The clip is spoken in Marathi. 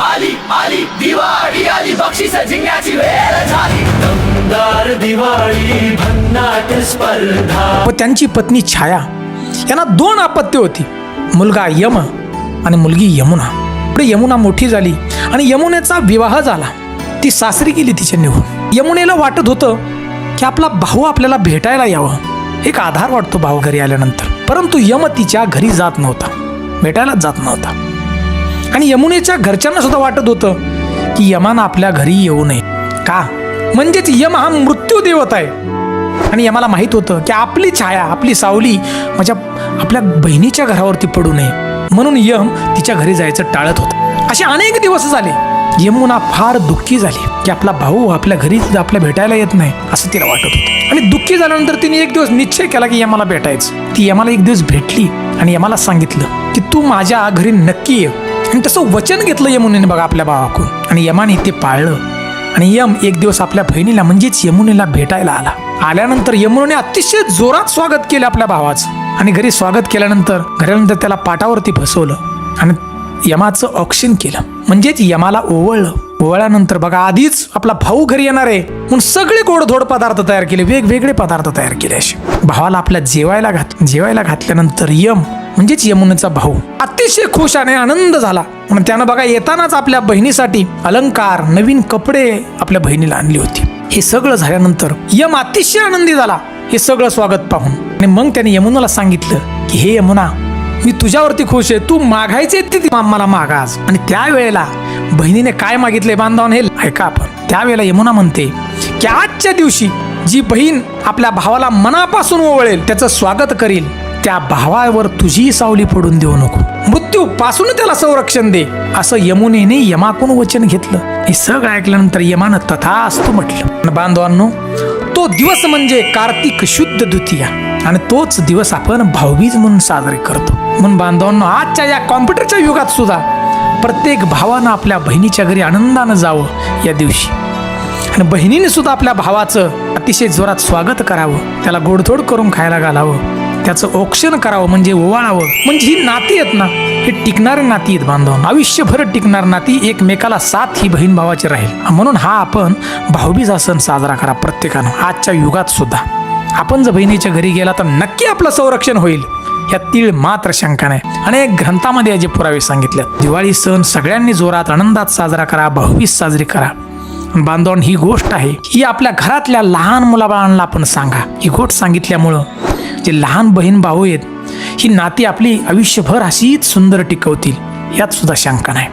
आली आली दिवाळी आली बक्षीस जिंकण्याची वेळ झाली. दमदार दिवाळी भन्नाट स्पर्धा. व त्यांची पत्नी छाया यांना दोन अपत्य होती. मुलगा यम आणि मुलगी यमुना. पुढे यमुना मोठी झाली आणि यमुनेचा विवाह झाला. ती सासरी गेली तिच्या निघून यमुनेला वाटत होतं की आपला भाऊ आपल्याला भेटायला यावं. एक आधार वाटतो भाऊ घरी आल्यानंतर. परंतु यम तिच्या घरी जात नव्हता. भेटायलाच जात नव्हता. आणि यमुनेच्या घरच्यांना सुद्धा वाटत होतं की यमानं आपल्या घरी येऊ नये. का? म्हणजेच यम हा मृत्यू देवत आहे. आणि यमाला माहीत होतं की आपली छाया आपली सावली माझ्या आपल्या बहिणीच्या घरावरती पडू नये. म्हणून यम तिच्या घरी जायचं टाळत होतं. असे अनेक दिवस झाले. यमुना फार दुःखी झाली की आपला भाऊ आपल्या घरी आपल्या भेटायला येत नाही असं तिला वाटत होतं. आणि दुःखी झाल्यानंतर तिने एक दिवस निश्चय केला की यमाला भेटायचं. ती यमाला एक दिवस भेटली आणि यमाला सांगितलं की तू माझ्या घरी नक्की ये. आणि तसं वचन घेतलं यमुनेने बघा आपल्या भावाकडून. आणि यमाने ते पाळलं. आणि यम एक दिवस आपल्या बहिणीला म्हणजेच यमुनेला भेटायला आला. आल्यानंतर यमुनेने अतिशय जोरात स्वागत केलं आपल्या भावाचं. आणि घरी स्वागत केल्यानंतर घरानंतर त्याला पाटावरती बसवलं. आणि यमाचं ऑक्शन केलं. म्हणजेच यमाला ओवळलं. ओवळल्यानंतर बघा आधीच आपला भाऊ घरी येणार आहे. म्हणून सगळे गोडधोड पदार्थ तयार केले. वेगवेगळे पदार्थ तयार केले असे. भावाला आपल्या जेवायला घात जेवायला घातल्यानंतर यम म्हणजेच यमुनेचा भाऊ. अतिशय खुश आणि आनंद झाला. म्हणून त्यानं बघा येतानाच आपल्या बहिणीसाठी अलंकार नवीन कपडे आपल्या बहिणीला आणली होती. हे सगळं झाल्यानंतर यम अतिशय आनंदी झाला. हे सगळं स्वागत पाहून. आणि मग त्याने यमुनाला सांगितलं की हे यमुना मी तुझ्यावरती खुश आहे. तू मागायचे ते ती मला मागास आणि त्यावेळेला बहिणीने काय मागितले बांधवान हे ऐका आपण. त्यावेळेला यमुना म्हणते की आजच्या दिवशी जी बहीण आपल्या भावाला मनापासून ओवळेल त्याचं स्वागत करील त्या भावावर तुझी सावली पडून देऊ नको. मृत्यू पासून त्याला संरक्षण दे. असं यमुनेने यमाकून वचन घेतलं. हे सगळं ऐकल्यानंतर यमानं तथा असतो म्हटलं बांधवांनो तो दिवस म्हणजे कार्तिक शुद्ध द्वितीया. आणि तोच दिवस आपण भाऊबीज म्हणून साजरे करतो. म्हणून बांधवांनो आजच्या या कॉम्प्युटरच्या युगात सुद्धा प्रत्येक भावानं आपल्या बहिणीच्या घरी आनंदानं जावं या दिवशी. आणि बहिणीने सुद्धा आपल्या भावाचं अतिशय जोरात स्वागत करावं. त्याला गोडधोड करून खायला घालावं. त्याचं औक्षण करावं म्हणजे ओवाळावं. म्हणजे ही नाती आहेत ना हे टिकणारी नाती आहेत बांधव. आयुष्यभर टिकणार नाती एकमेकाला साथ ही बहीण भावाची राहील. म्हणून हा आपण भाऊबीजा हा सण साजरा करा प्रत्येकानं आजच्या युगात सुद्धा. आपण जर बहिणीच्या घरी गेला तर नक्की आपलं संरक्षण होईल. या तीळ मात्र शंका नाही. अनेक ग्रंथामध्ये याचे पुरावे सांगितले. दिवाळी सण सगळ्यांनी जोरात आनंदात साजरा करा भाऊबीज साजरी करा. बांधवण ही गोष्ट आहे. ही आपल्या घरातल्या लहान मुलाबाळांना आपण सांगा. ही गोष्ट सांगितल्यामुळं जे लहान बहीण भाऊ आहेत ही नाती आपली आयुष्यभर अशीच सुंदर टिकवतील यात सुद्धा शंका नाही.